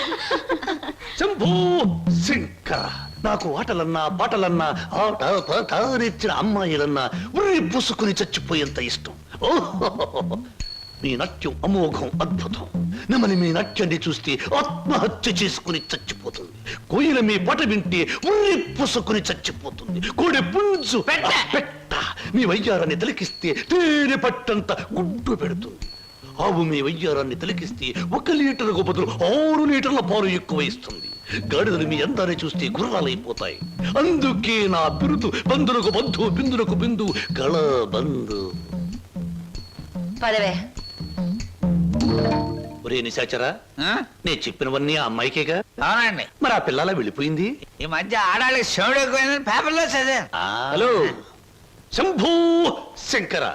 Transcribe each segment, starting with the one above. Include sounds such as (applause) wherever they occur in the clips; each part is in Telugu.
(laughs) శంభూ శంకర. నాకు ఆటలన్నా పాటలన్నా ఆట పాట నేర్చిన అమ్మాయిలన్నా ఉర్రి పుసుకుని చచ్చిపోయేంత ఇష్టం. ఓహో! మీ నాట్యం అమోఘం అద్భుతం. నమని మీ నాట్యాన్ని చూస్తే ఆత్మహత్య చేసుకుని చచ్చిపోతుంది. కోయిల మీ పాట వింటే ఉర్రి పుసుకుని చచ్చిపోతుంది. కోడి పుంజు పెట్ట. పెట్ట! మీ వయ్యారాన్ని తిలకిస్తే తేనె పట్టంత గుడ్డు పెడుతుంది. ఆవు మీ వయ్యారాన్ని తిలకిస్తే ఒక లీటర్కు బదులు ఆరు లీటర్ల పాలు ఎక్కువ ఇస్తుంది. గాడిదలు మీ అందాన్ని చూస్తే గుర్రాలైపోతాయి. అందుకే నా బిరుదు బంధులకు బంధు బిందులకు బిందు గళ బంధు పదవే. ఒరే నిశాచరా ఆ? నేను చెప్పినవన్నీ ఆ అమ్మాయికేగా? అవునండి. మరి ఆ పిల్లలా వెళ్ళిపోయింది? ఈ మధ్య ఆడాళ్ళకి శివుడు ఎక్కువైందని పేపర్లో చదివాను. హలో. శంభూ శంకర.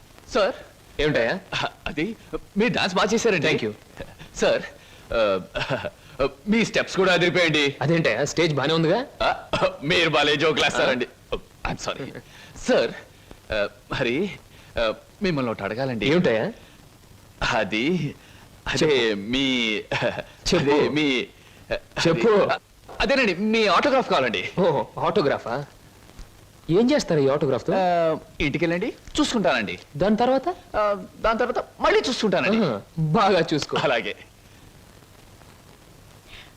sir. ఏమిటయా అది మీరు డాన్స్ బాగా చేశారండి. థ్యాంక్ యూ సార్ మీ స్టెప్స్ కూడా అదిరిపోయండి అదేంటయ్యా? స్టేజ్ బానే ఉందిగా? మీరు బాలే జోకులు వేస్తారండి. ఐమ్ సారీ సార్ మరి మిమ్మల్ని ఒకటి అడగాలండి. ఏమిటయ్యా? అది అదే మీ. అదే మీ చెప్పు. అదేనండి మీ ఆటోగ్రాఫ్ కావాలండి. ఓ ఆటోగ్రాఫా? ఏం చేస్తారు ఈ ఆటోగ్రాఫ్తో? ఇంటికెళ్ళండి. చూసుకుంటానండి. దాని తర్వాత? ఆ, దాని తర్వాత మళ్ళీ చూసుకుంటానండి. ఆహా, బాగా చూసుకో. అలాగే.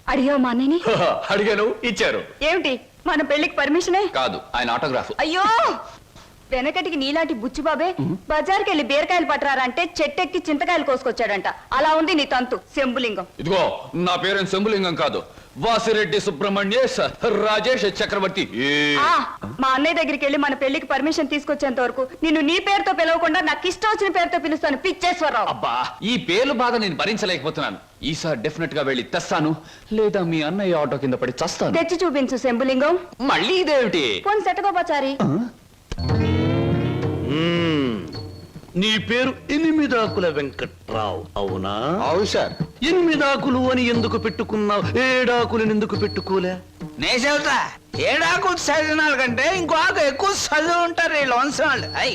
అడిగావు మా అన్నయ్యని? అడిగాను ఇచ్చారు. ఏమిటి? మన పెళ్ళికి పర్మిషనే? కాదు ఆయన ఆటోగ్రాఫ్ అయ్యో! వెనకటికి నీలాంటి బుచ్చిబాబే బజార్కి వెళ్ళి బీరకాయలు పట్టరారంటే చెట్టెక్కి చింతకాయలు కోసుకొచ్చాడంట. అలా ఉంది నీ తంతు శంభులింగం. ఇదిగో నా పేరు శంభులింగం కాదు. వాసిరెడ్డి సుబ్రహ్మణ్యేశ్ రాజేష్ చక్రవర్తి. ఏ. ఆ మా అన్నయ్య దగ్గరికి వెళ్ళి మన పెళ్ళికి పర్మిషన్ తీసుకొచ్చేంత వరకు నిన్ను నీ పేరుతో పిలవకుండా నాకు ఇష్టం వచ్చిన పేరుతో పిలుస్తాను పిచ్చేశ్వరరావు. అబ్బా ఈ పేర్లు బాధ నేను భరించలేకపోతున్నాను. ఈసారి డెఫినెట్గా వెళ్ళి తెస్తాను లేదా మీ అన్నయ్య ఆటో కింద పడి చస్తాను. తెచ్చి చూపించు శంభులింగం. మళ్ళీ ఇదేమిటి? పోని సెటగోపచారి మ్మ్. నీ పేరు ఎనిమిదాకుల వెంకట్రావు అవునా? అవును సార్. ఎనిమిదాకులు అని ఎందుకు పెట్టుకున్నావు? ఏడాకులను ఎందుకు పెట్టుకోలే? నే చెబుతా ఏడాకు చదివిన కంటే ఇంకో ఆకు ఎక్కువ చదివి ఉంటారు వీళ్ళు వంశం వాళ్ళు అయ్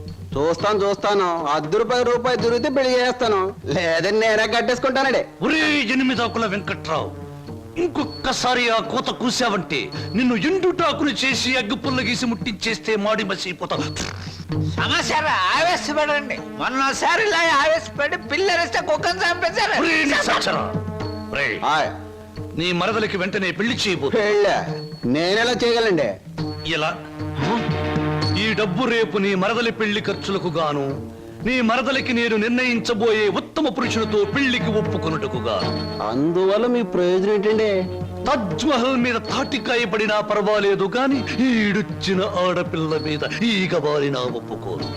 చూస్తాను చూస్తాను. అర్ధ రూపాయి రూపాయి దొరికితే పెళ్ళి చేస్తాను లేదని నేనే కట్టేసుకుంటానండి. ఒరే ఎనిమిదాకుల వెంకట్రావు ఇంకొక్కసారి ఆ కోత కూసావంటే నిన్ను ఎండుటాకులు చేసి అగ్గిపుల్ల గీసి ముట్టించేస్తే మాడి మసిపోతావు సమస్య ఆవేశపడండి. మొన్నసారి ఇలా ఆవేశపడి పిల్లరిస్తే కుక్కను చంపేశారు. ఒరే. ఒరే, నీ మరదలికి వెంటనే పెళ్ళి చేయబోతు పెళ్ళా? నేనెలా చేయగలండి? ఇలా డబ్బు రేపు నీ మరదలి పెళ్ళి ఖర్చులకు గాను నీ మరదలికి నేను నిర్ణయించబోయే ఉత్తమ పురుషునితో పెళ్ళికి ఒప్పుకొనుటకు గాను. అందువల్ల మీ ప్రయోజనం ఏంటండి? తజ్ మహల్ మీద తాటికాయ పడినా పర్వాలేదు గాని ఈడుచ్చిన ఆడపిల్ల మీద ఈగ బారినా ఒప్పుకోను.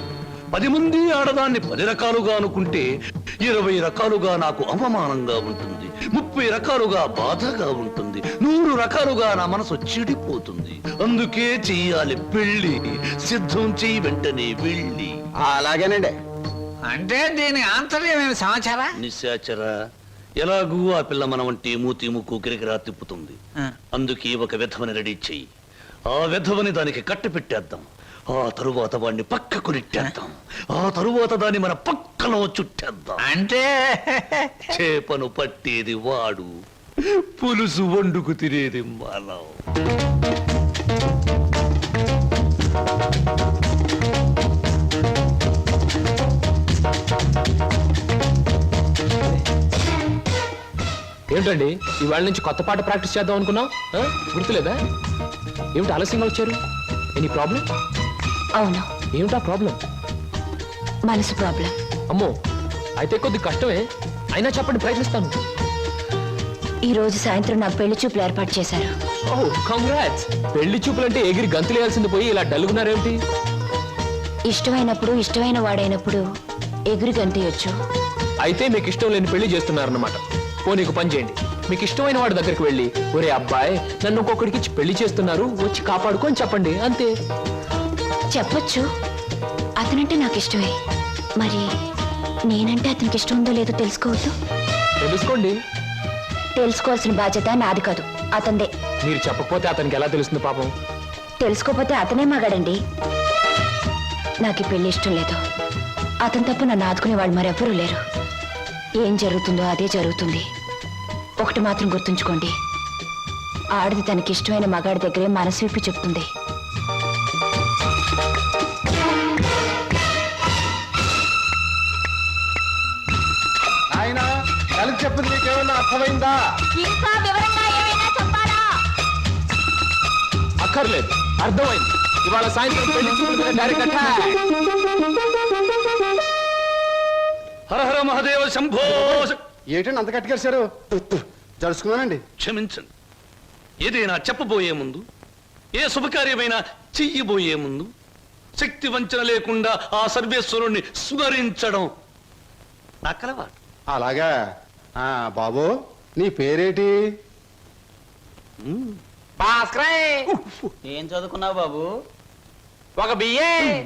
పది మంది ఆడదాన్ని పది రకాలుగా అనుకుంటే ఇరవై రకాలుగా నాకు అవమానంగా ఉంటుంది ముప్పై రకాలుగా బాధగా ఉంటుంది. నూరు రకాలుగా నా మనసు చెడిపోతుంది. అందుకే చెయ్యాలి పెళ్ళి సిద్ధం చెయ్యి వెంటనే వెళ్ళి. అలాగేనండి. అంటే దీని ఆంతర్యమైన సమాచారా? నిశాచర. ఎలాగూ ఆ పిల్ల మన వంటి మూతి ముక్కు కిరికిరా తిప్పుతుంది. అందుకే ఒక విధవని రెడీ చెయ్యి. ఆ విధవని దానికి కట్టి పెట్టేద్దాం. ఆ తరువాత వాడిని పక్కకు నెట్టేద్దాం. ఆ తరువాత దాన్ని మన పక్కలో చుట్టేద్దాం. అంటే చేపను పట్టేది వాడు. పులుసు వండుకు తినేది మనం. ఏమిటండి? ఇవాళ నుంచి కొత్త పాట ప్రాక్టీస్ చేద్దాం అనుకున్నాం? గుర్తులేదా? ఏమిటి ఆలస్యంగా వచ్చారు? Any problem? అవును. ఏమిటా ప్రాబ్లం? మనసు ప్రాబ్లం. అమ్మో అయితే కొద్ది కష్టమే. అయినా చెప్పండి ప్రయత్నిస్తాను. ఈ రోజు సాయంత్రం నాకు పెళ్ళి చూపులు ఏర్పాటు చేశారు. కంగ్రాట్స్ పెళ్ళి చూపులంటే ఎగిరి గంతులేయాల్సింది పోయి ఇలా డల్గున్నారేమిటి? ఇష్టమైనప్పుడు ఇష్టమైన వాడైనప్పుడు ఎగురు గంతయొచ్చు. అయితే మీకు ఇష్టం లేని పెళ్ళి చేస్తున్నారన్నమాట. ఓ నీకు పని చేయండి. మీకు ఇష్టమైన వాడి దగ్గరికి వెళ్ళి ఒరే అబ్బాయి నన్ను ఇంకొకడికి ఇచ్చి పెళ్ళి చేస్తున్నారు వచ్చి కాపాడుకొని చెప్పండి అంతే. చెప్పొచ్చు. అతనంటే నాకు ఇష్టమే. మరి నేనంటే అతనికి ఇష్టం ఉందో లేదో తెలుసుకోవద్దు? తెలుసుకోండి. తెలుసుకోవాల్సిన బాధ్యత నాది కాదు. అతందే మీరు చెప్పకపోతే అతనికి ఎలా తెలుస్తుంది పాపం? తెలుసుకోపోతే అతనే మగాడండి. నాకు ఈ పెళ్ళి ఇష్టం లేదు. అతను తప్ప నన్ను ఆదుకునే వాళ్ళు మరెవ్వరూ లేరు. ఏం జరుగుతుందో అదే జరుగుతుంది. ఒకటి మాత్రం గుర్తుంచుకోండి. ఆడది తనకి ఇష్టమైన మగాడి దగ్గరే మనసు విప్పి చెప్తుంది. అర్థమైందా? ఇంకా వివరంగా ఏమైనా చెప్పాలా? అక్కర్లేదు. అర్థమైంది. ఇవాళ సాయంత్రం పెళ్ళి చూపుల డైరెక్ట్. హర హర మహదేవ శంభో. ఏంటండి అంత కట్టుకేశారు జరుచుకున్నానండి క్షమించండి. ఏదైనా చెప్పబోయే ముందు ఏ శుభకార్యమైనా చెయ్యబోయే ముందు శక్తి వంచన లేకుండా ఆ సర్వేశ్వరుణ్ణి స్మరించడం నా కలవాటు. అలాగా. బాబు నీ పేరేటి? ఏం చదువుకున్నావు బాబు? ఒక బిఏ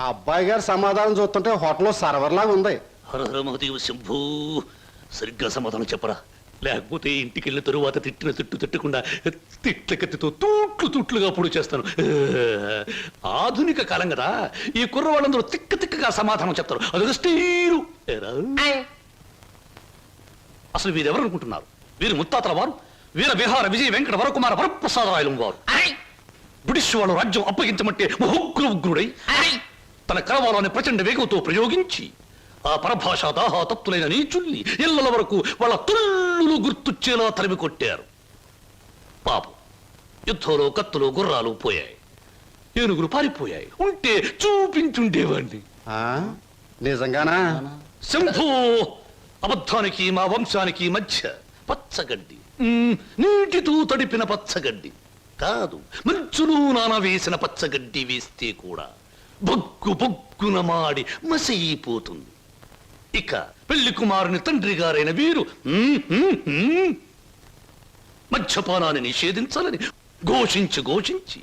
ఆ అబ్బాయి గారి సమాధానం చూస్తుంటే హోటల్లో సర్వర్ లాగా ఉంది. హర హర మహదేవ శంభో. సరిగ్గా సమాధానం చెప్పరా. లేకపోతే ఇంటికి వెళ్ళిన తరువాత తిట్టిన తిట్టు తిట్టకుండా తిట్ల కత్తితో తూట్లు తూట్లుగా పొడి చేస్తాను. ఆధునిక కాలం కదా. ఈ కుర్రవాళ్ళందరూ తిక్క తిక్కగా సమాధానం చెప్తారు. అదొక స్టీరు. ఏరా? అసలు వీరెవరు అనుకుంటున్నారు? వీరు ముత్తాతల వారు వీర విహార విజయ వెంకట వరకుమార వరప్రసాదరాయలం వారు. బ్రిటిష్ వాళ్ళు రాజ్యం అప్పగించమంటే ఉగ్ర ఉగ్రుడై తన కరవాలోని ప్రచండ వేగంతో ప్రయోగించి ఆ పరభాషా దాహాతత్తులైన నీచుల్ని ఇళ్ళల వరకు వాళ్ళ తుల్లులు గుర్తుచ్చేలా తరిమి కొట్టారు. పాపం యుద్ధంలో కత్తులు గుర్రాలు పోయాయి. ఏనుగులు పారిపోయాయి. ఉంటే చూపించుండేవాణ్ణి. ఆ? నిజంగానా? శంభో! అబద్ధానికి మా వంశానికి మధ్య పచ్చగడ్డి. నీటితో తడిపిన పచ్చగడ్డి. కాదు మంచులో నానవేసిన పచ్చగడ్డి వేస్తే కూడా బొగ్గు బొగ్గున మాడి మసైపోతుంది ఇక పెళ్ళి కుమారుని తండ్రి గారైన వీరు మధ్యపానాన్ని మద్యపానాన్ని నిషేధించాలని ఘోషించి ఘోషించి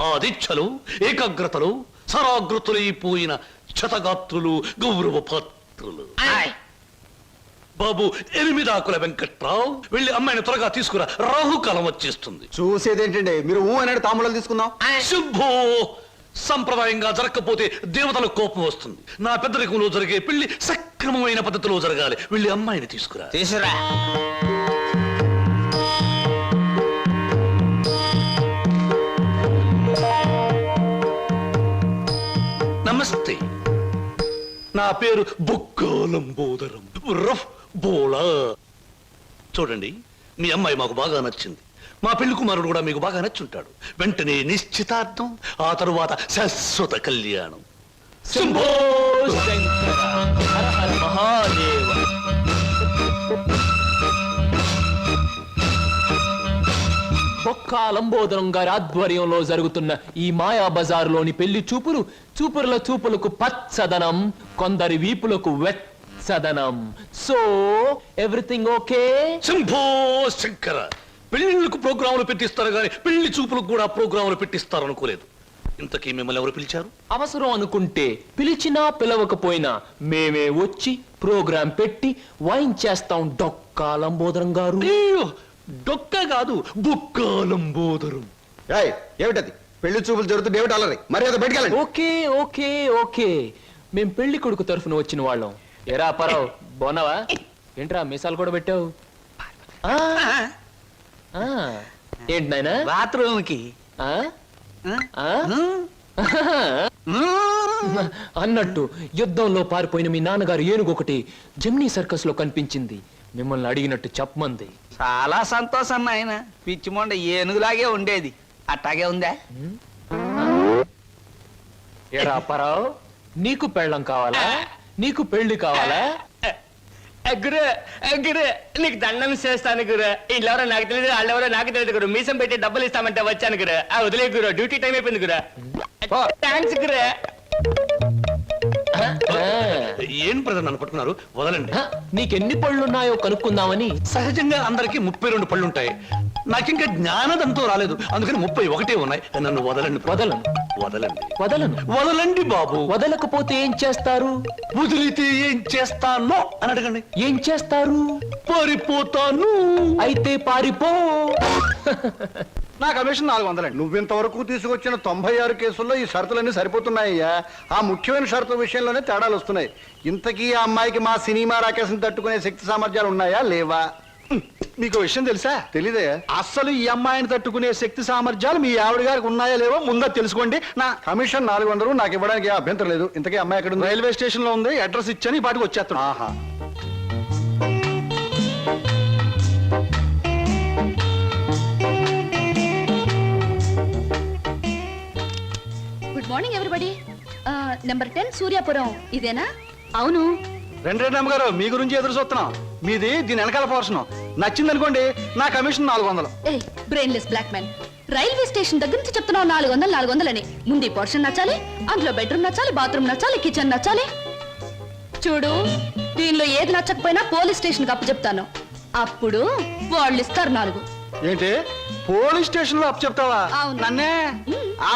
ఆ దీక్షలో ఏకాగ్రతలో సరాగ్రతులైపోయిన క్షతగాత్రులు గౌరవ పాత్రులు బాబు ఎనిమిదాకుల వెంకట్రావు. వెళ్ళి అమ్మాయిని త్వరగా తీసుకురా. రాహుకాలం వచ్చేస్తుంది. చూసేదేంటండి? మీరు ఊ అనేది తాములను తీసుకుందాం. శుభో! సంప్రదాయంగా జరగకపోతే దేవతల కోపం వస్తుంది. నా పెద్దరికంలో జరిగే పెళ్ళి సక్రమమైన పద్ధతిలో జరగాలి. వెళ్ళి అమ్మాయిని తీసుకురా. తీసురా నమస్తే. నా పేరు బుక్కోలంబోదరం రఫ్. బోలా. చూడండి మీ అమ్మాయి మాకు బాగా నచ్చింది. మా పెళ్ళి కుమారుడు కూడా మీకు బాగా నచ్చుంటాడు. వెంటనే నిశ్చితార్థం ఆ తరువాత శాశ్వత కళ్యాణం. శంభో శంకర హర హర మహాదేవ. లంబోదరం గారి ఆధ్వర్యంలో జరుగుతున్న ఈ మాయా బజారులోని పెళ్ళి చూపులు చూపుల చూపులకు పచ్చదనం కొందరి వీపులకు వెచ్చదనం so everything okay Shambho Shankara. పెళ్ళిళ్ళకు ప్రోగ్రాములు పెట్టిస్తారు కానీ పెళ్ళి చూపులకు కూడా ప్రోగ్రాములు పెట్టిస్తారు అనుకోలేదు ఇంతకీ మిమ్మల్ని ఎవరు పిలిచారు? అవసరం అనుకుంటే పిలిచినా పిలవకపోయినా మేమే వచ్చి ప్రోగ్రాం పెట్టి వాయించేస్తాం డొక్కా లంబోదరం గారు. అయ్యో, డొక్క కాదు బుక్కాలంబోదరం ఏయ్ ఏమిటది? పెళ్ళి చూపులు జరుగుతుంది ఏమిటి అలరి మర్యాద బయటకెళ్ళండి ఓకే ఓకే ఓకే. మేం పెళ్ళి కొడుకు తరఫున వచ్చిన వాళ్ళం. ఎరా పరావు బోనవా ఏంట్రా మీసాలు కూడా పెట్టావు? ఆ, ఆ, ఏంటి నాయనా? బాత్రూమ్కి ఆ? ఆ? అన్నట్టు యుద్ధంలో పారిపోయిన మీ నాన్నగారు ఏనుగు ఒకటి జమ్నీ సర్కస్లో కనిపించింది. మిమ్మల్ని అడిగినట్టు చెప్పమంది. చాలా సంతోషం నాయన. పిచ్చి మొండ ఏనుగులాగే ఉండేది. అట్టాగే ఉందా? ఏరా అప్పారావు నీకు పెళ్ళం కావాలా? నీకు పెళ్ళి కావాలా? (laughs) గురు గురు నీకు దండం చేస్తాను గురు. వీళ్ళెవరో నాకు తెలియదు వాళ్ళెవరో నాకు తెలియదు గురు. మీసం పెట్టి డబ్బులు ఇస్తామంటే వచ్చాను గురు. ఆ వదిలే గురు డ్యూటీ టైం అయిపోయింది గురు. థ్యాంక్స్ గురు. (laughs) ఏం? ప్రజలు నన్ను పట్టుకున్నారు? వదలండి. నీకెన్ని పళ్ళున్నాయో కనుక్కుందామని. సహజంగా అందరికి ముప్పై రెండు పళ్ళు ఉంటాయి నాకింకా జ్ఞానదంతో రాలేదు. అందుకని ముప్పై ఒకటే ఉన్నాయి. నన్ను వదలండి వదలను. వదలండి. వదలను. వదలండి బాబు. వదలకపోతే ఏం చేస్తారు? వదిలితే ఏం చేస్తానో అని అడగండి. ఏం చేస్తారు? పారిపోతాను. అయితే పారిపో. (laughs) నా కమిషన్ నాలుగు వందలండి. నువ్వింతవరకు తీసుకొచ్చిన తొంభై ఆరు కేసుల్లో ఈ షరతులన్నీ సరిపోతున్నాయ్యా. ఆ ముఖ్యమైన షరతుల విషయంలోనే తేడాలు వస్తున్నాయి. ఇంతకీ ఆ అమ్మాయికి మా సినిమా రాకేశం తట్టుకునే శక్తి సామర్థ్యాలు ఉన్నాయా లేవా? మీకు విషయం తెలుసా? తెలీదే అస్సలు ఈ అమ్మాయిని తట్టుకునే శక్తి సామర్థ్యాలు మీ ఆవిడ గారికి ఉన్నాయా లేవో ముందా తెలుసుకోండి. నా కమిషన్ నాలుగు వందలు నాకు ఇవ్వడానికి అభ్యంతరం లేదు. ఇంతకీ అమ్మాయి ఎక్కడ రైల్వే స్టేషన్లో ఉంది అడ్రస్ ఇచ్చాను ఈ పాటికి వచ్చేస్తాను ఆహా. Good morning everybody number ten Suryapuram ఇదేనా? అవును. రెండు రెండు అమ్మగారు మీ గురించి ఎదురు చూస్తున్నాం. మీది దీని వెనకాల పోర్షన్. నచ్చింది అనుకోండి నా కమిషన్ నాలుగు వందలు. A brainless black man railway station దగ్గర నుంచి చెప్తున్నావు నాలుగు వందలు నాలుగు వందలని. ముందు పోర్షన్ నచ్చాలి అందులో బెడ్రూమ్ నచ్చాలి బాత్రూమ్ నచ్చాలి కిచెన్ నచ్చాలి. చూడు దీనిలో ఏది నచ్చకపోయినా పోలీస్ స్టేషన్ అప్పు చెప్తాను అప్పుడు వాళ్ళు ఇస్తారు నాలుగు. ఏంటి? పోలీస్ స్టేషన్లో అప్పు చెప్తావా అవును. నన్నే?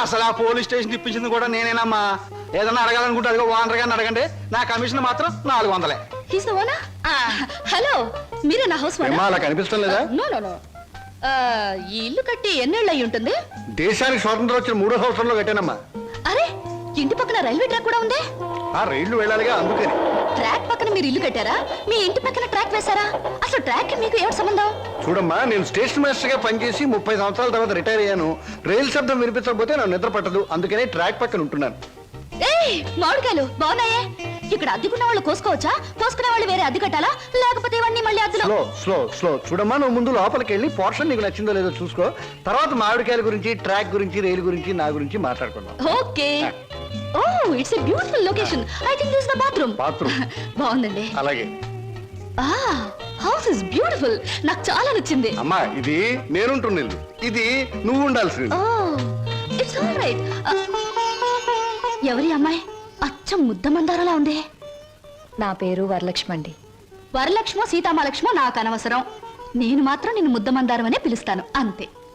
అసలు ఆ పోలీస్ స్టేషన్ ఇప్పించింది కూడా నేనేనమ్మా. ఏదన్నా అడగాలనుకుంటే అదిగో ఓనర్ గారిని అడగండి. నా కమిషన్ మాత్రం నాలుగు వందలే. హీస్ ద ఓనా హలో మీరే నా హౌస్ ఏమ్మా, అలా కనిపిస్తం లేదా? నో నో నో ఈ ఇల్లు కట్టి ఎన్నేళ్ళు అయి ఉంటుంది? దేశానికి స్వాతంత్రం వచ్చిన మూడో సంవత్సరంలో కట్టానమ్మా. అరే ఇంటి పక్కన రైల్వే ట్రాక్ కూడా ఉందే? ఆ రైళ్ళు వెళ్ళాలిగా అందుకని. ట్రాక్ పక్కన మీరు ఇల్లు కట్టారా? మీ ఇంటి పక్కన ట్రాక్ వేశారా? అసలు ట్రాక్ మీకు ఏమిటి సంబంధం? చూడమ్మా నేను స్టేషన్ మాస్టర్గా పనిచేసి ముప్పై సంవత్సరాల తర్వాత రిటైర్ అయ్యాను. రైలు శబ్దం వినిపించకపోతే నాకు నిద్ర పట్టదు. అందుకనే ట్రాక్ పక్కన ఉంటున్నాను. ఏయ్ మామిడికాయలు బాగున్నాయే? ఇక్కడ అద్దెకున్న వాళ్ళు కోసుకోవచ్చా? కోసుకునే వాళ్ళు వేరే అద్దె కట్టాలా? లేకపోతే ఇవన్నీ మళ్ళీ అద్దెలో స్లో స్లో స్లో. చూడమ్మా నువ్వు ముందు లోపలికి వెళ్ళి పోర్షన్ నీకు నచ్చిందో లేదో చూసుకో. తర్వాత మామిడికాయల గురించి ట్రాక్ గురించి రైలు గురించి నా గురించి మాట్లాడుకుందాం. Okay. Oh it's a beautiful location I think this the bathroom Bathroom. (laughs) బాగుందండి. అలాగే. ఆ హౌస్ ఇస్ బ్యూటిఫుల్ నాకు చాలా నచ్చింది. అమ్మా ఇది నేనుంటున్న ఇల్లు. ఇది నువ్వు ఉండాల్సింది ఓ ఇట్స్ ఆల్ రైట్ ఎవరి అమ్మాయి? అచ్చం ముద్ద మందారలా ఉంది. నా పేరు వరలక్ష్మి అండి. వరలక్ష్మో సీతామలక్ష్మో నాకు అనవసరం. నేను మాత్రం నిన్ను ముద్దమందారం అనే పిలుస్తాను. అంతే.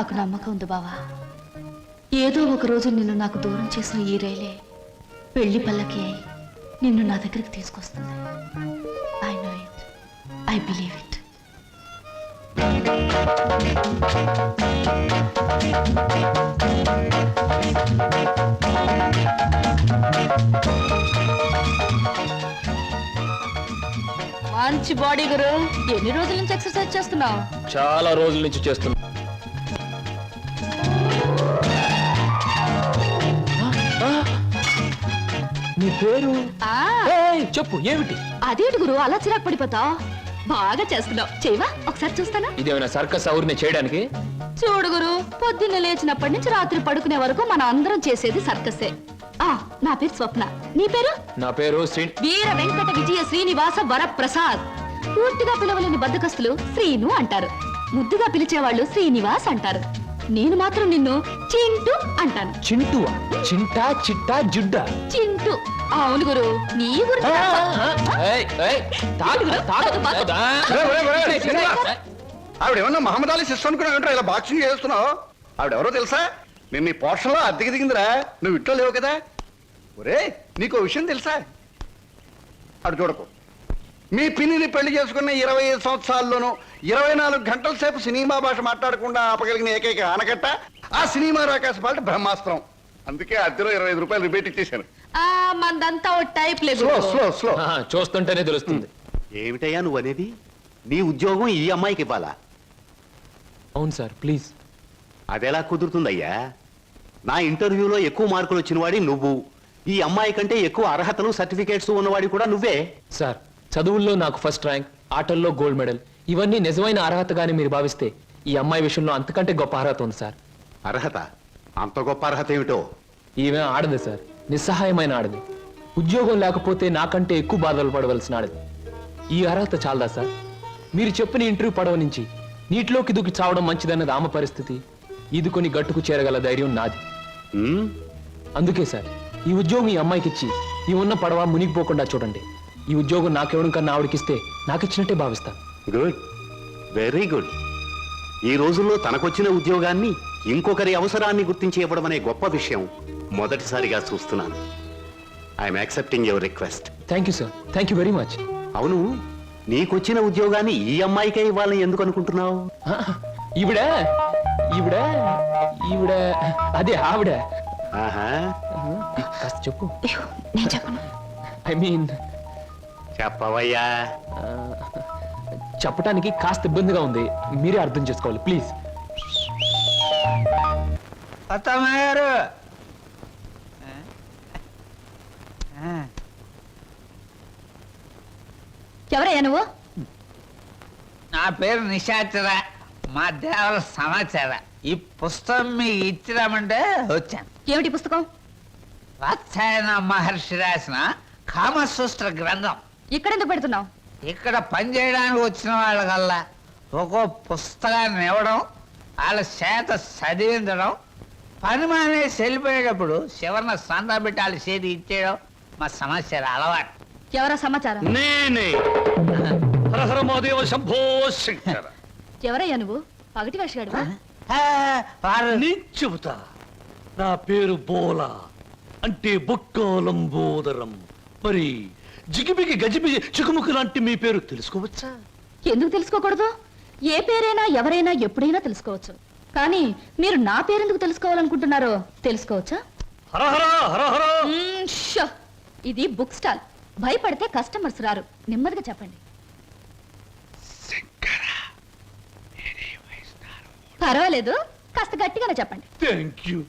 నాకు నమ్మకం ఉంది బావా. ఏదో ఒక రోజు నిన్ను నాకు దూరం చేసిన ఈ రైలే పెళ్ళి పల్లకి అయి నిన్ను నా దగ్గరికి తీసుకొస్తుంది. I know it I believe it మంచి బాడీ గురు. ఎన్ని రోజుల నుంచి ఎక్సర్సైజ్ చేస్తున్నావు? చాలా రోజుల నుంచి చేస్తున్నా. నీ పేరు? ఆ. ఏయ్, చెప్పు ఏమిటి? అదేంటి గురు అలా చిరాకు పడిపోతావు? బాగా చేస్తున్నావు. చేయవా? ఒకసారి చూస్తానా? ఇదేమైనా సర్కస్ అవురిని చేయడానికి? చూడు గురు పొద్దున్న లేచినప్పటి నుంచి రాత్రి పడుకునే వరకు మనం అందరం చేసేది సర్కసే. ఆ నా పేరు స్వప్న. నీ పేరు? నా పేరు శ్రీ వీర వెంకట విజయ శ్రీనివాస వరప్రసాద్. పూర్తిగా పిలవలేని బద్దకస్తులు శ్రీను అంటారు. ముద్దుగా పిలిచేవాళ్ళు శ్రీనివాస్ అంటారు. నేను మాత్రం నిన్ను చింటూ అంటాను. చింటువా? చింటా చిట్టా జుడ్డా? చింటూ. అవును గురు నీ. ఆవిడ ఏమన్నా మహమ్మద్ అలీ సిస్టర్ అనుకున్నావు ఇలా బాక్సింగ్ చేస్తున్నావు? ఆవిడ ఎవరో తెలుసా? నేను నీ పోర్షన్లో అద్దెకి దిగిందిరా. నువ్వు ఇంట్లో లేవు కదా. ఒరే నీకు ఓ విషయం తెలుసా? అటు చూడకు. మీ పిన్నిని పెళ్ళి చేసుకున్న ఇరవై ఐదు సంవత్సరాల్లోనూ ఇరవై నాలుగు గంటల సేపు సినిమా భాష మాట్లాడకుండా ఆపగలిగిన ఏకైక ఆనకట్ట ఆ సినిమా రాకాశ పాట బ్రహ్మాస్త్రం. అందుకే అద్దెలో ఇరవై ఐదు రూపాయలు రిపేట్ ఇచ్చేశాను. ఆ మందంతా టైప్ లేదు స్లో స్లో స్లో. ఆ, చూస్తుంటేనే తెలుస్తుంది. ఏమిటయ్యా నువ్వు అనేది? నీ ఉద్యోగం ఈ అమ్మాయికి ఇవ్వాలా? అవును సార్ ప్లీజ్. అదెలా కుదురుతుందయ్యా? నా ఇంటర్వ్యూలో ఎక్కువ మార్కులు వచ్చినవాడి నువ్వు. ఈ అమ్మాయి కంటే ఎక్కువ అర్హతలు సర్టిఫికేట్స్ ఉన్నవాడి కూడా నువ్వే. సార్ చదువుల్లో నాకు ఫస్ట్ ర్యాంక్ ఆటల్లో గోల్డ్ మెడల్ ఇవన్నీ నిజమైన అర్హతగానే మీరు భావిస్తే ఈ అమ్మాయి విషయంలో అంతకంటే గొప్ప అర్హత ఉంది సార్. అర్హత? అంత గొప్ప అర్హత ఏమిటో? ఈమె ఆడదు సార్. నిస్సహాయమైన ఆడది. ఉద్యోగం లేకపోతే నాకంటే ఎక్కువ బాధలు పడవలసిన ఆడది. ఈ అర్హత చాలదా సార్? మీరు చెప్పిన ఇంటర్వ్యూ పడవ నుంచి నీటిలోకి దూకి చావడం మంచిదన్నది ఆమె పరిస్థితి. ఈదుకొని గట్టుకు చేరగల ధైర్యం నాది. అందుకే సార్ ఈ ఉద్యోగం ఈ అమ్మాయికి ఇచ్చి ఈ ఉన్న పడవ మునిగిపోకుండా చూడండి. ఈ ఉద్యోగం నాకెవడం కన్నా ఆవిడకిస్తే నాకిచ్చినట్టే భావిస్తాను గుడ్. Very good. ఈ రోజుల్లో తనకొచ్చిన ఉద్యోగాన్ని ఇంకొకరి అవసరాన్ని గుర్తించి ఇవ్వడం అనే గొప్ప విషయం మొదటిసారిగా చూస్తున్నాను. I'm accepting your request. Thank you sir. Thank you very much. అవును నీకొచ్చిన ఉద్యోగాన్ని ఈ అమ్మాయికే ఇవ్వాలని ఎందుకు అనుకుంటున్నావు? ఈవిడ ఈవిడ ఈవిడ అదే ఆవిడ. ఆహా. కాస్త చెప్పు. అయ్యో, నేను చెప్పను. ఐ మీన్ చెప్పవయ్యా. చెప్పడానికి కాస్త ఇబ్బందిగా ఉంది. మీరే అర్థం చేసుకోవాలి ప్లీజ్. ఎవరయ్యా నువ్వు? నా పేరు నిశాచర మా దేవర సమాచార. ఈ పుస్తకం మీకు ఇచ్చిరామంటే వచ్చాను. ఏమిటి పుస్తకం? వాత్సాయన మహర్షి రాసిన కామసూత్ర గ్రంథం. ఇక్కడెందుకు పెడుతున్నావు? ఇక్కడ పనిచేయడానికి వచ్చిన వాళ్ళకల్లా ఒక్కో పుస్తకాన్ని ఇవ్వడం వాళ్ళ చేత చదివించడం పని మానేసి వెళ్ళిపోయేటప్పుడు చివరిన సందా పెట్టి వాళ్ళ చేతి ఇచ్చేయడం మా సమస్య అలవాటు. ఎవరా సమాచారం? నేనే. హరహర మహాదేవ శంభో శంకర. ఎవరయ్యా నువ్వు? పగటి నేను చెబుతా. నా పేరు బోలా. అంటే బొక్కోలంబోదరం మరి జిగిబిగి గజిబిగి చికుముకు లాంటి మీ పేరు తెలుసుకోవచ్చా? ఎందుకు తెలుసుకోకూడదు? ఏ పేరైనా ఎవరైనా ఎప్పుడైనా తెలుసుకోవచ్చు. కానీ మీరు నా పేరెందుకు తెలుసుకోవాలనుకుంటున్నారో తెలుసుకోవచ్చా? హరహర హరహర మ్మ్, షో. ఇది బుక్ స్టాల్. భయపడితే కస్టమర్స్ రారు. నెమ్మదిగా చెప్పండి. పర్వాలేదు. కాస్త గట్టిగానే చెప్పండి. థ్యాంక్ యూ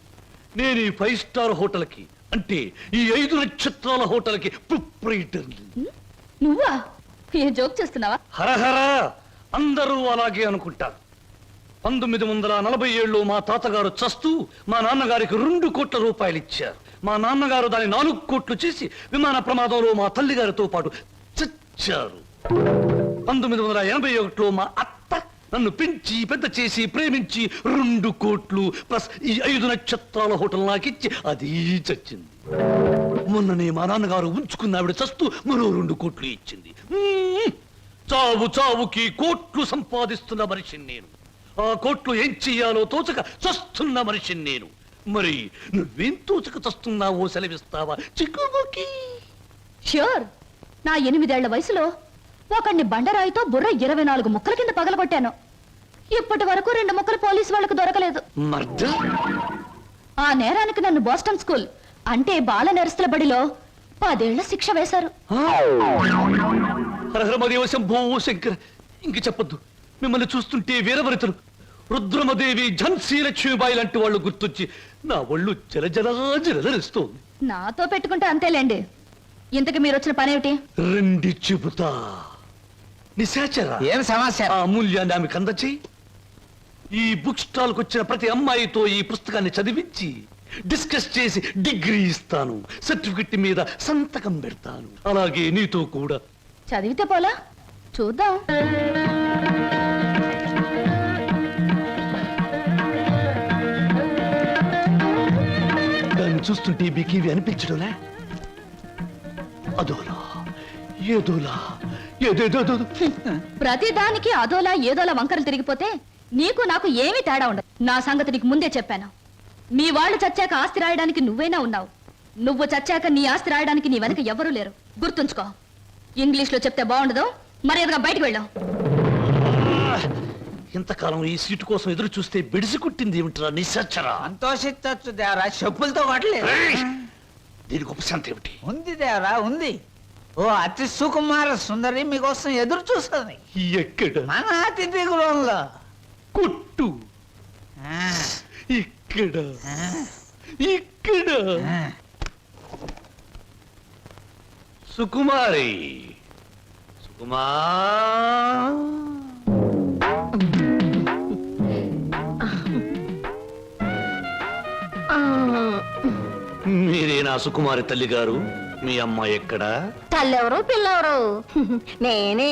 నేను ఈ ఫైవ్ స్టార్ హోటల్కి అంటే ఈ ఐదు నక్షత్రాల హోటల్కి ప్రొప్రైటర్ని నువ్వా? ఏ జోక్ చేస్తున్నావా? హరహర! అందరూ అలాగే అనుకుంటారు. పంతొమ్మిది వందల నలభై ఏళ్ళు మా తాతగారు చస్తూ మా నాన్నగారికి రెండు కోట్ల రూపాయలు ఇచ్చారు. మా నాన్నగారు దాన్ని నాలుగు కోట్లు చేసి విమాన ప్రమాదంలో మా తల్లిగారితో పాటు చచ్చారు. పంతొమ్మిది వందల ఎనభై ఒకటిలో మా అత్త నన్ను పెంచి పెద్ద చేసి ప్రేమించి రెండు కోట్లు ప్లస్ ఈ ఐదు నక్షత్రాల హోటల్ నాకిచ్చి అది చచ్చింది. మొన్ననే మా నాన్నగారు ఉంచుకున్న ఆవిడ చస్తూ మరో రెండు కోట్లు ఇచ్చింది. మ్మ్. చావు చావుకి కోట్లు సంపాదిస్తున్న మనిషిని నేను. ఆ కోట్లు ఏం చెయ్యాలో తోచక చస్తున్న మనిషిని నేను. మరి నువ్వేం తోచక చస్తున్నావో సెలవిస్తావా? చిక్కుబుకి ష్యూర్ నా ఎనిమిదేళ్ళ వయసులో ఒకడిని బండరాయితో బుర్ర ఇరవై నాలుగు ముక్కల కింద పగలగొట్టాను. ఇప్పటి వరకు రెండు ముక్కలు పోలీసు వాళ్ళకు దొరకలేదు. ఆ నేరానికి నన్ను బోస్టన్ స్కూల్ అంటే బాల నెరస్తుల బడిలో పదేళ్ళ శిక్ష వేశారు. ఇంక చెప్పొద్దు. మిమ్మల్ని చూస్తుంటే వీరవరితలు. రుద్రమదేవి ఝన్సీ లక్ష్మీబాయి లాంటి వాళ్ళు గుర్తొచ్చి నా ఒళ్ళు జలజలా జలజలిస్తోంది నాతో పెట్టుకుంటే అంతేలేండి. ఇంతకు మీరు వచ్చిన పనేమిటి? రెండి చెబుతా. నిశాచరా? ఏం సమస్య? ఆ అమూల్యాన్ని ఆమెకు అందచేయి ఈ బుక్ స్టాల్ వచ్చిన ప్రతి అమ్మాయితో ఈ పుస్తకాన్ని చదివించి డిస్కస్ చేసి డిగ్రీ ఇస్తాను. సర్టిఫికెట్ మీద సంతకం పెడతాను. అలాగే నీతో కూడా. చదివితే పోలా? చూద్దాం. దాన్ని చూస్తుంటే మీకు ఇవి అనిపించడంలే? అదోలా ఏదోలా. ఏదేదో ప్రతి దానికి అదోలా ఏదోలా వంకరలు తిరిగిపోతే నీకు నాకు ఏమీ తేడా ఉండదు. నా సంగతి నీకు ముందే చెప్పాను. మీ వాళ్ళు చచ్చాక ఆస్తి రాయడానికి నువ్వైనా ఉన్నావు. నువ్వు చచ్చాక నీ ఆస్తి రాయడానికి నీ వెనక ఎవరూ లేరు. గుర్తుంచుకో. ఇంగ్లీష్లో చెప్తే బాగుండదు. మర్యాదగా బయటకు వెళ్ళాం. ఇంతకాలం ఈ సీటు కోసం ఎదురు చూస్తే బెడిసి కుట్టింది ఏమిట్రా నిశాచరా సంతోషించచ్చు దేవరా చెప్పులతో కొట్టలేదు దీనికి ఉపశాంతి ఏమిటి? ఉంది దేవరా ఉంది. ఓ అతి సుకుమార సుందరి మీకోసం ఎదురు చూస్తుంది. ఎక్కడ? మన అతిథి గృహంలో. కొట్టు. ఆ, ఇక్కడ. ఆ, ఇక్కడ. సుకుమారి. సుకుమా. మీరే నా సుకుమారి తల్లి గారు మీ అమ్మ ఎక్కడా? తల్లెవరు పిల్లెవరు. నేనే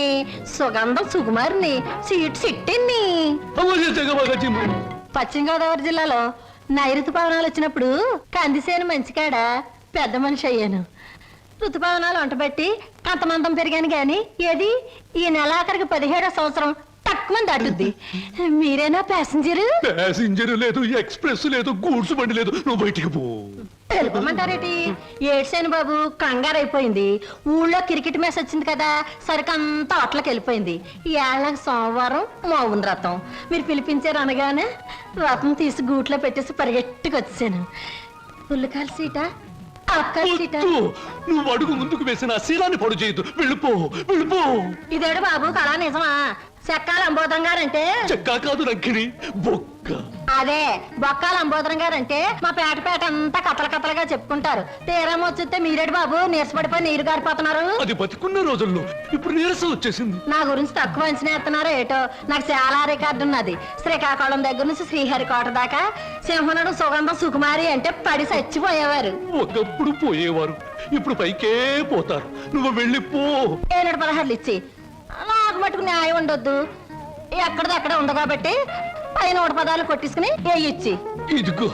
సుగంధం సుకుమారిని సీట్ సిట్టిని. పశ్చిమ గోదావరి జిల్లాలో నైరుతు పవనాలు వచ్చినప్పుడు కందిసేను మంచికాడ? పెద్ద మనిషి అయ్యాను. ఋతుపవనాలు వంటబెట్టి కంతమందం పెరిగాను గాని ఏది? ఈ నెలాఖరికి పదిహేడో సంవత్సరం తక్కువ దాటుద్ది మీరేనా ప్యాసింజరు? ప్యాసింజర్ లేదు ఎక్స్ప్రెస్ లేదు గూడ్స్ బండి లేదు. నువ్వు బయటికి పో. వెళ్ళిపోమంటారేటి ఏడ్సేను బాబు కంగారు అయిపోయింది ఊళ్ళో క్రికెట్ మ్యాచ్ వచ్చింది కదా సరికంతా అట్లకి వెళ్ళిపోయింది ఈ ఏళ్ళకి సోమవారం మౌన రథం. మీరు పిలిపించారు అనగానే రథం తీసి గూట్లో పెట్టేసి పరిగెట్టుకు వచ్చాను పుల్లకాల సీట. నువ్వు అడుగు ముందుకు వేసిన శీలాన్ని పడు చేయొద్దు వెళ్ళిపో వెళ్ళిపో. ఇదేడు బాబు కళా నిజమా? చెక్కాల అంబోధం గారంటే చెక్కా కాదు రంకిని బొక్క. అదే బొక్కాల అంబోధరం గారంటే మా పేట పేట అంతా కథల కథలుగా చెప్పుకుంటారు. తీరం వచ్చితే మీరేడు బాబు నీరసపడిపోయి నీరు గారిపోతున్నారు. అది బతికున్న రోజుల్లో ఇప్పుడు నీరసం వచ్చేసింది. నా గురించి తక్కువ అంచనా ఎత్తున్నారో ఏటో? నాకు చాలా రికార్డు ఉన్నది. శ్రీకాకుళం దగ్గర నుంచి శ్రీహరికోట దాకా సింహనుడు సుగంధం సుకుమారి అంటే పడి చచ్చిపోయేవారు. ఒకప్పుడు పోయేవారు. ఇప్పుడు పైకే పోతారు. నువ్వు వెళ్ళిపో. ఏనాడు పదహారులు ఇచ్చి. నాకు మటుకు న్యాయం ఉండొద్దు. ఎక్కడిది అక్కడ ఉంది కాబట్టి పైన నూట పదాలు కొట్టించుకుని ఏ ఇచ్చి. ఇదిగో.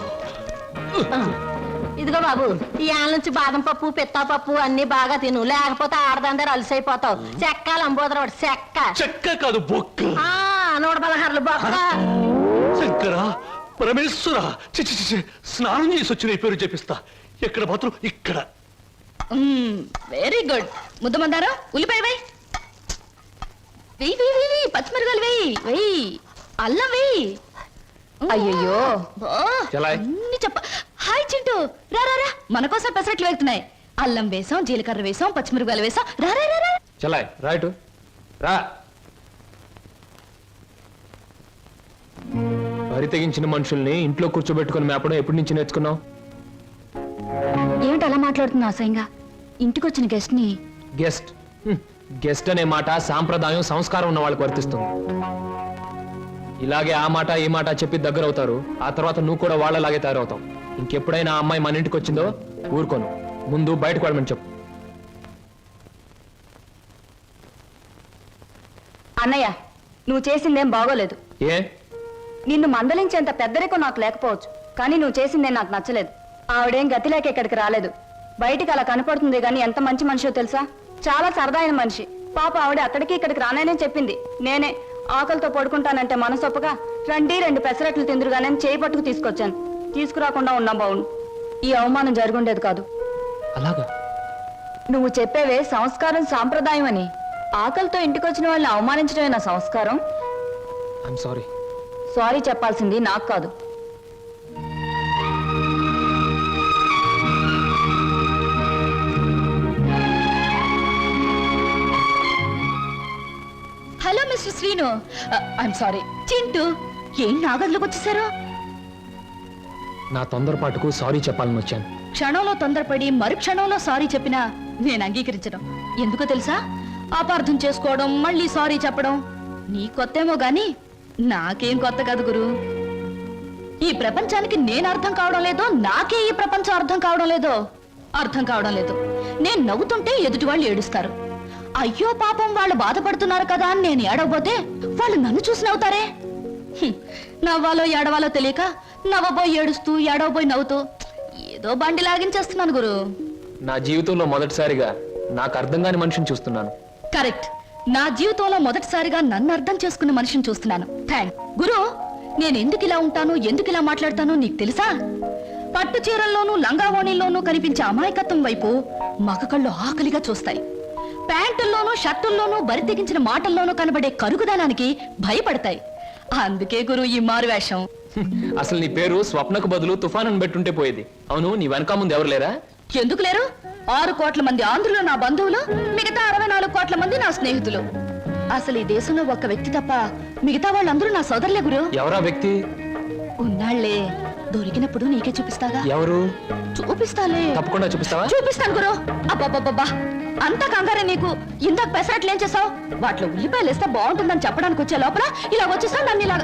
ఇదిగో బాబు ఈ ఆల నుంచి బాదం పప్పు పిత్తా పప్పు అన్ని బాగా తిను. లేకపోతే ఆడదందరూ అలసైపోతావు. చెక్క లంబోదరవాడు చెక్క. చెక్క కాదు బొక్క. ఆ నూట పదహారులు బొక్క. శంకర పరమేశ్వర. చిచి చిచి స్నానం చేసి వచ్చిన ఈ పేరు చెప్పిస్తా. ఎక్కడ మాత్రం ఇక్కడ. వెరీ గుడ్ ముద్దమందారా ఉల్లిపాయ వేయి. వెయ్యి వెయ్యి వెయ్యి పచ్చిమిరకాయలు వెయ్యి వెయ్యి అల్లం వెయ్యి అయ్యయ్యో. చలాయ్. అన్ని చెప్ప హాయ్ చింటూ. రా రా రా. మన కోసం పెసరట్లు వెళ్తున్నాయి. అల్లం వేసాం జీలకర్ర వేసాం పచ్చిమిరపకాయలు వేసాం. రా రా, రా, రా. చలాయ్ రైట్ రా. వరి తెగించిన మనుషుల్ని ఇంట్లో కూర్చోబెట్టుకుని మేపడం ఎప్పటి నుంచి నేర్చుకున్నావు? ఏమిటి అలా మాట్లాడుతున్నా అసహ్యంగా? ఇంటికొచ్చిన గెస్ట్ని గెస్ట్ హ్మ్. గెస్ట్ అనే మాట సాంప్రదాయం సంస్కారం ఉన్న వాళ్ళకి వర్తిస్తుంది. ఇలాగే ఆ మాట ఈ మాట చెప్పి దగ్గర అవుతారు ఆ తర్వాత నువ్వు కూడా వాళ్ళలాగే తయారవుతావు. ఇంకెప్పుడైనా ఆ అమ్మాయి మన ఇంటికి వచ్చిందో ఊరుకోను. ముందు బయటకు వెళ్ళమని చెప్పు. అన్నయ్య నువ్వు చేసిందేం బాగోలేదు. ఏ? నిన్ను మందలించేంత పెద్దరికం నాకు లేకపోవచ్చు. కానీ నువ్వు చేసిందే నాకు నచ్చలేదు. ఆవిడేం గతి లేక ఇక్కడికి రాలేదు. బయటికి అలా కనపడుతుంది కానీ ఎంత మంచి మనిషో తెలుసా? చాలా సరదాయిన మనిషి. పాప ఆవిడ అక్కడికి ఇక్కడికి రాననే చెప్పింది. నేనే ఆకలితో పడుకుంటానంటే మనసొప్పగా రండి రెండు పెసరట్లు తిందురుగానే చేయి పట్టుకు తీసుకొచ్చాను. తీసుకురాకుండా ఉన్నా బావును. ఈ అవమానం జరుగుండేది కాదు. అలాగా? నువ్వు చెప్పేవే సంస్కారం సాంప్రదాయం అని ఆకలితో ఇంటికొచ్చిన వాళ్ళని అవమానించడమే నా సంస్కారం. ఐఎమ్ సారీ సారీ చెప్పాల్సింది నాకు కాదు. Mister Srinu I'm sorry Chintu ఏం నాగర్లోకి వచ్చేసారు నా తొందరపాటుకు సారీ చెప్పాలని వచ్చాను. క్షణంలో తొందరపడి మరు క్షణంలో సారీ చెప్పినా నేను అంగీకరించడం. ఎందుకో తెలుసా? అపార్థం చేసుకోవడం మళ్ళీ సారీ చెప్పడం. నీ కొత్తేమో గాని నాకేం కొత్త కాదు గురు. ఈ ప్రపంచానికి నేను అర్థం కావడం లేదో నాకే ఈ ప్రపంచం అర్థం కావడం లేదో అర్థం కావడం లేదు. నేను నవ్వుతుంటే ఎదుటి వాళ్ళు ఏడుస్తారు. అయ్యో పాపం వాళ్ళు బాధపడుతున్నారు కదా అని నేను ఏడవబోతే వాళ్ళు నన్ను చూసి నవ్వుతారే. నవ్వాలో ఏడవాలో తెలియక నవ్వబోయి ఏడుస్తూ ఏడవబోయి నవ్వుతూ ఏదో బండి లాగించేస్తున్నాను గురు. నా జీవితంలో మొదటిసారిగా నాకు అర్థం కాని మనిషిని చూస్తున్నాను. కరెక్ట్. నా జీవితంలో మొదటిసారిగా నన్ను అర్థం చేసుకున్న మనిషిని చూస్తున్నాను. థ్యాంక్ గురు నేను ఎందుకు ఇలా ఉంటాను ఎందుకు ఇలా మాట్లాడతానో నీకు తెలుసా? పట్టు చీరల్లోనూ లంగావోణీల్లోనూ కనిపించే అమాయకత్వం వైపు మగ కళ్ళు ఆకలిగా చూస్తాయి. ప్యాంటుల్లోనూ షర్టుల్లోనూ బరి తెగించిన మాటల్లోనూ కనబడే కరుగుదనానికి భయపడతాయి. అందుకే గురు ఈ మారు వేషం. హ్మ్. (laughs) అసలు నీ పేరు స్వప్నకు బదులు తుఫాన్ అని పెట్టుంటే పోయేది. అవును నీ వెనక ముందు ఎవరు లేరా? ఎందుకు లేరు? ఆరు కోట్ల మంది ఆంధ్రులు నా బంధువులు మిగతా అరవై నాలుగు కోట్ల మంది నా స్నేహితులు. అసలు ఈ దేశంలో ఒక్క వ్యక్తి తప్ప మిగతా వాళ్ళందరూ నా సోదరులే గురు. ఎవరా వ్యక్తి? ఉన్నాళ్ళే దొరికినప్పుడు నీకే చూపిస్తాగా. ఎవరు? చూపిస్తాలే. తప్పకుండా చూపిస్తావా? చూపిస్తాను గురు. అబ్బబ్బబ్బబ్బా. అంత కంగారే నీకు? ఇందాక పెసరట్లు ఏం చేసావు? వాటిలో ఉల్లిపాయలు వేస్తే బాగుంటుందని చెప్పడానికి వచ్చే లోపల ఇలా వచ్చేసావు నన్ను ఇలా.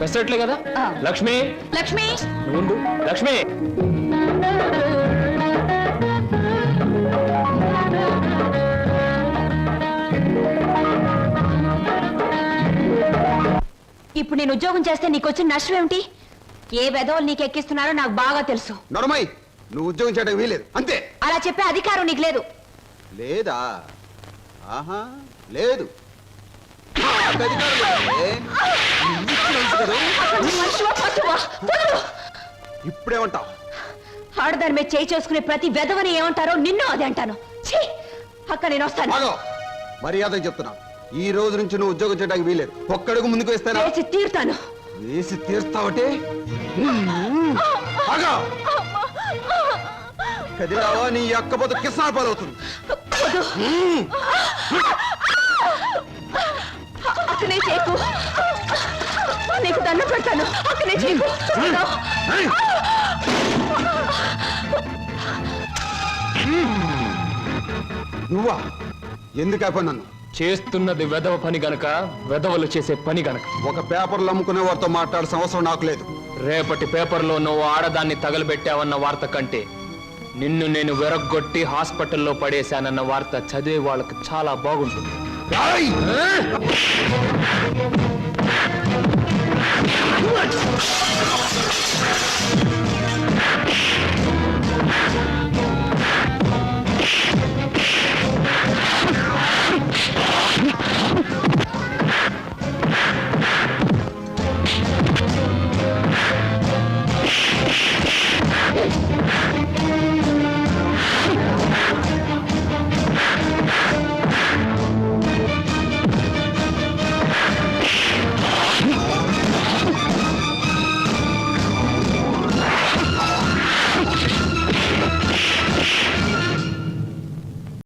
పెసరట్లే కదా? ఆ. లక్ష్మి. లక్ష్మి. నువ్వు ఉండు. లక్ష్మి. ఇప్పుడు నేను ఉద్యోగం చేస్తే నీకు వచ్చిన నష్టం ఏమిటి? ఏ వెధవలు నీకు ఎక్కిస్తున్నారో నాకు బాగా తెలుసు. నడమై నువ్వు ఉద్యోగం చేయడం వీలేదు అంతే. అలా చెప్పే అధికారం నీకు లేదు. లేదా? ఆహా లేదు. ఇప్పుడేమంటావు? ఆడదాని మీద చేయి చేసుకునే ప్రతి వెధవని ఏమంటారో నిన్ను అదే అంటాను. ఛీ! అక్క నేను వస్తాను. మర్యాద చెప్తున్నా. ఈ రోజు నుంచి నువ్వు ఉద్యోగం చేయడానికి వీలేదు ఒక్కడుగు ముందుకు వేస్తానా? వేసి తీరుతాను. వేసి తీర్స్తావటే? ఆగో! కదిలావా? నీ అక్కబోత కిసాన్ పాలవుతుంది వద్దు. అక్కనే చేయకు నీకు దండ పెడతాను. అక్కనే వద్దు. నువ్వా? ఎందుకు అయిపోయి నన్ను? చేస్తున్నది వెధవ పని గనక వెధవలు చేసే పని గనక. ఒక పేపర్లు అమ్ముకునే వారితో మాట్లాడాల్సిన అవసరం నాకు లేదు. రేపటి పేపర్లో నువ్వు ఆడదాన్ని తగలబెట్టావన్న వార్త కంటే నిన్ను నేను వెరగొట్టి హాస్పిటల్లో పడేశానన్న వార్త చదివే వాళ్ళకి చాలా బాగుంటుంది!